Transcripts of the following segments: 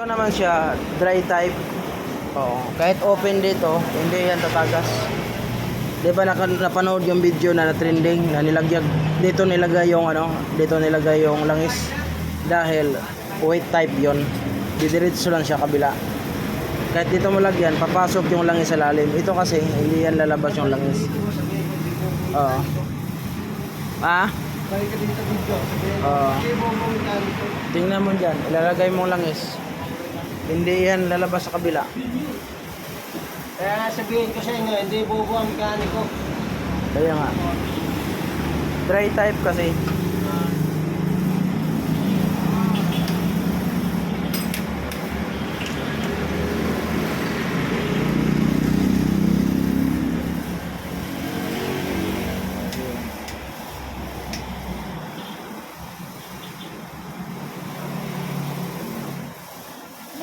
Ito naman siya, dry type. Oo. Kahit open dito, hindi yan tatagas. Di ba napanood yung video na na-trending na nilagyan dito nilagay yung ano, dito nilagay yung langis dahil weight type yon. Didiretso lang siya kabila. Kahit dito mo lagyan, papasok yung langis sa lalim. Ito kasi hindi yan lalabas yung langis. Oo. Ah? Oo. Tingnan mo dyan, ilalagay mong langis. Hindi yan lalabas sa kabila. Kaya nga sabihin ko sa inyo, hindi bobo ang mekaniko. Kaya nga. Dry type kasi.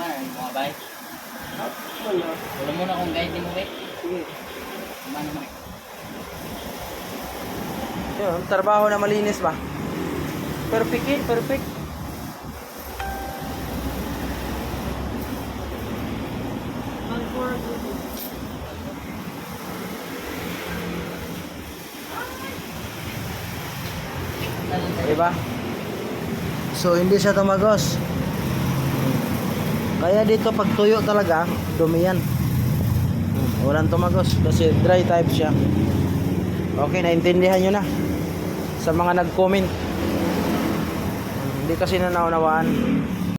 Man, mga bay. Wala. Wala mo na kung guide mo, bay. Sige. Man, man. Yun, trabaho na malinis ba? Perfect eh, perfect. Diba? So hindi siya tumagos. Kaya dito pag tuyo talaga, dumi yan. Walang tumagos kasi dry type siya. Okay, naintindihan nyo na. Sa mga nag-comment. Hindi kasi na naunawaan.